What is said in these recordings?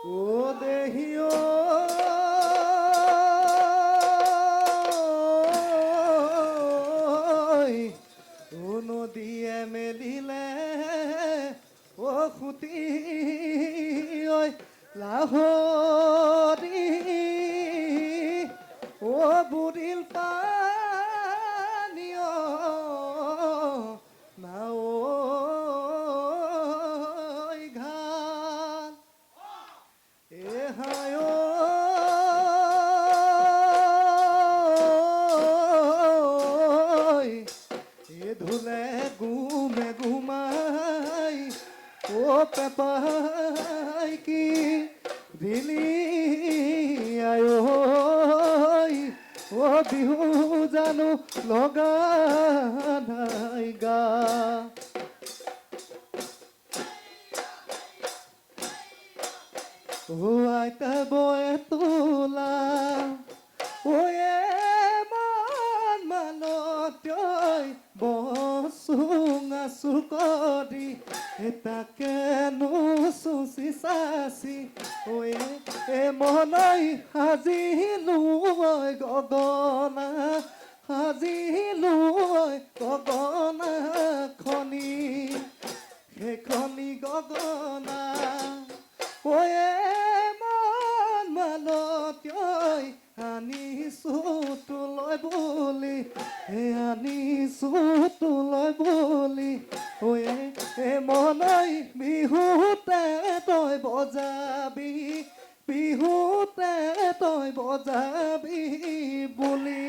ও দেহিও। নদীয়ে মেলিলে ও খুটি ঐ এ হায় এ ধুলে গুমে ঘুমাই, ও পেপাই কি দিলি আয় বিহু জানো লগা নাই গা। ও আইতা বয়ে তোলা ও এ মান মানতৈ বসুং আছো কৰি তাকে নো চুচি চাচি ঐ এ মনৈ সাজিলো ঐ গগনা সাজিলো ঐ গগনা খনি বজাবি বুলি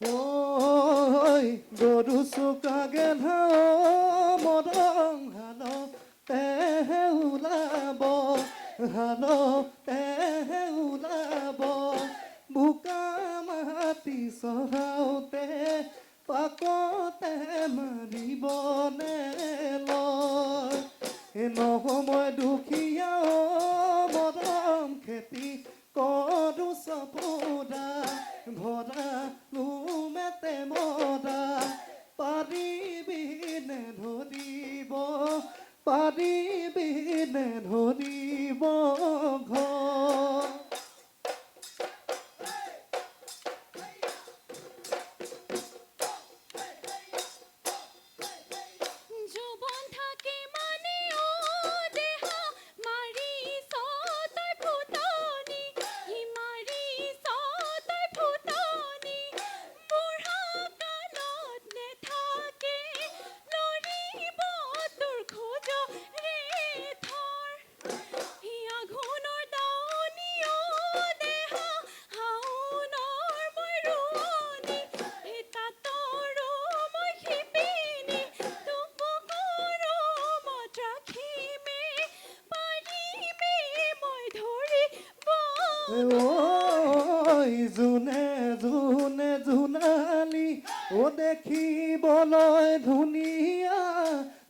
ঐ গৰু পাকতে মাৰিব নে লয়। নহময় দুখীয়া মৰম খেতি কৰো চপোৰা ভৰা লোমেতে মৰা। পাৰিবি নে ধৰিব পাৰিবি নে ধৰিব। ঐ জোনে জোনে জোনালী ও দেখিবলৈ ধুনীয়া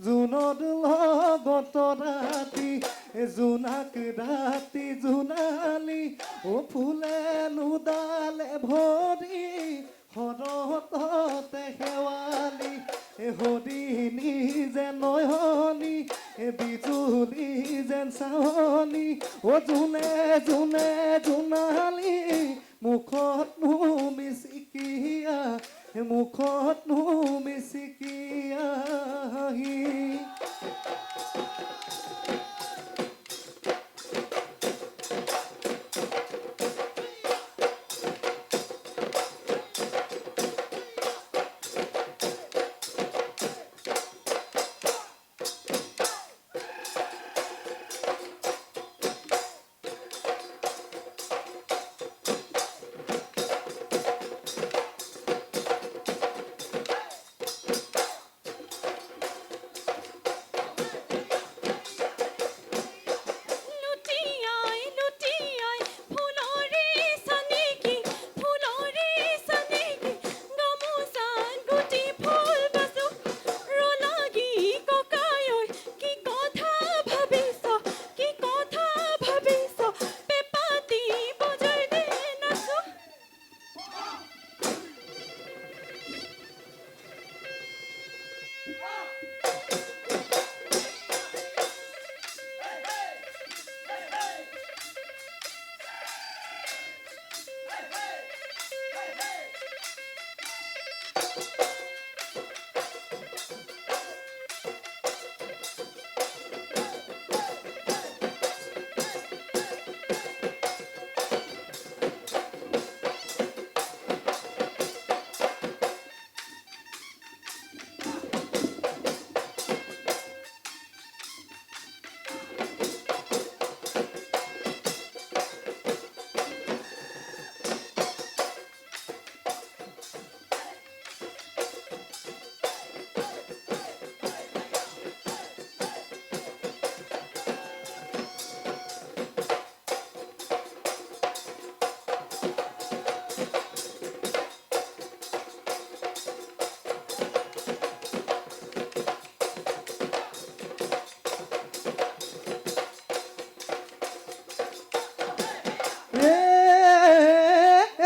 জোনত লগত ৰাতি জোনাক ৰাতি জোনালী ও ফুলে নুডালে ভৰি শৰততে শেৱালি হৰিণী যেন নয়নি বিজুলী যেন চাৱনি অ জোনে জোনে জোনালি মুখত নো মিচিকিয়া মুখত নো মিচিকিয়া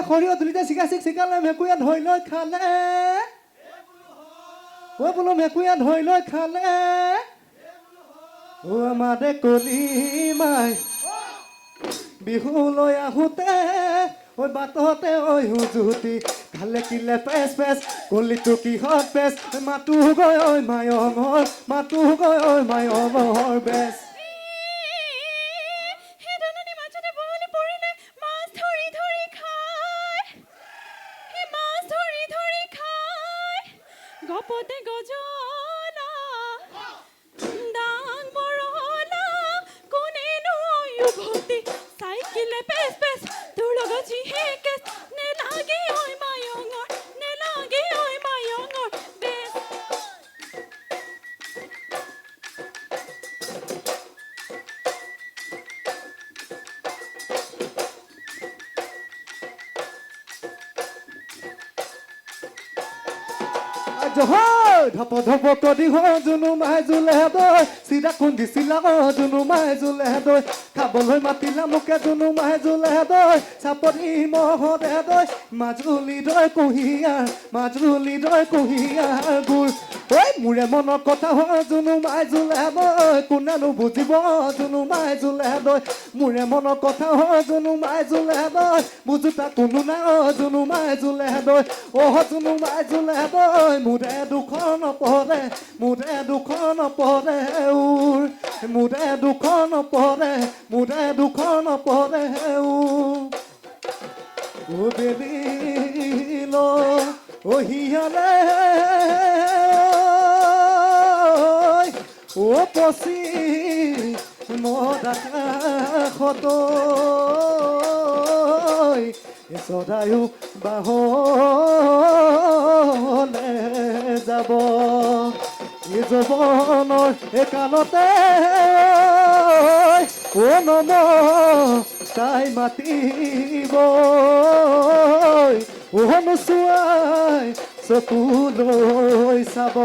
সৰিয়হ তুলিতে চিকা চিক চিকালে মেকুৰীয়ে ধৰি লৈ খালে। ঐ বোলো মেকুৰীয়ে ধৰি লৈ খালে। ও আমাৰে কলি মাই। বিহুলৈ আহোঁতে ঐ বাটতে ঐ হুজুতি খালে কিলে পেচ পেচ, কলিটো কিহত পেচ, মাতো গৈ ঐ মায়ঙৰ, মাতো গৈ ঐ মায়ঙৰ বেচ। গপতে গজনা দাং বড়লা কোনে নয় চাইকিলে সাইকেলে পেস তোৰ লগত যিহে কেচ ধপ ধপ কদি হয় জুনু মাই জোলে দৈ চিৰা দৈ খাবলৈ মাতিলা মোকে জুনু মাই জোলে দৈ চাপৰি মহতে দৈ মাজুলী দৈ কুঁহিয়াৰ মাজুলী দৈ কুঁহিয়াৰ গুৰ ঐ মোৰে মনৰ কথা হয়, জুনু মাই জোলে দৈ কোনেনো বুজিব, জুনু মাই জোলে দৈ মোৰে মনৰ কথা হয়, জুনু মাই জোলে দৈ বুজোতা কোনো নাই, অ, জুনু মাই জোলে দৈ অহ জুনু মাই জোলে দৈ মোৰে দুখন পৰে, মোৰে দুখন পৰে, উৰ। মোৰে দুখন পৰে, মোৰে দুখন পৰে, উৰ। ও বেবিল ও হিয়ালে ও পচি মদাকাশত চদায়ো বাহলে যাব। এই যৌৱনৰ একালতে ও নম তাই মাতিব ও নোচোৱাই চকুলৈ চাব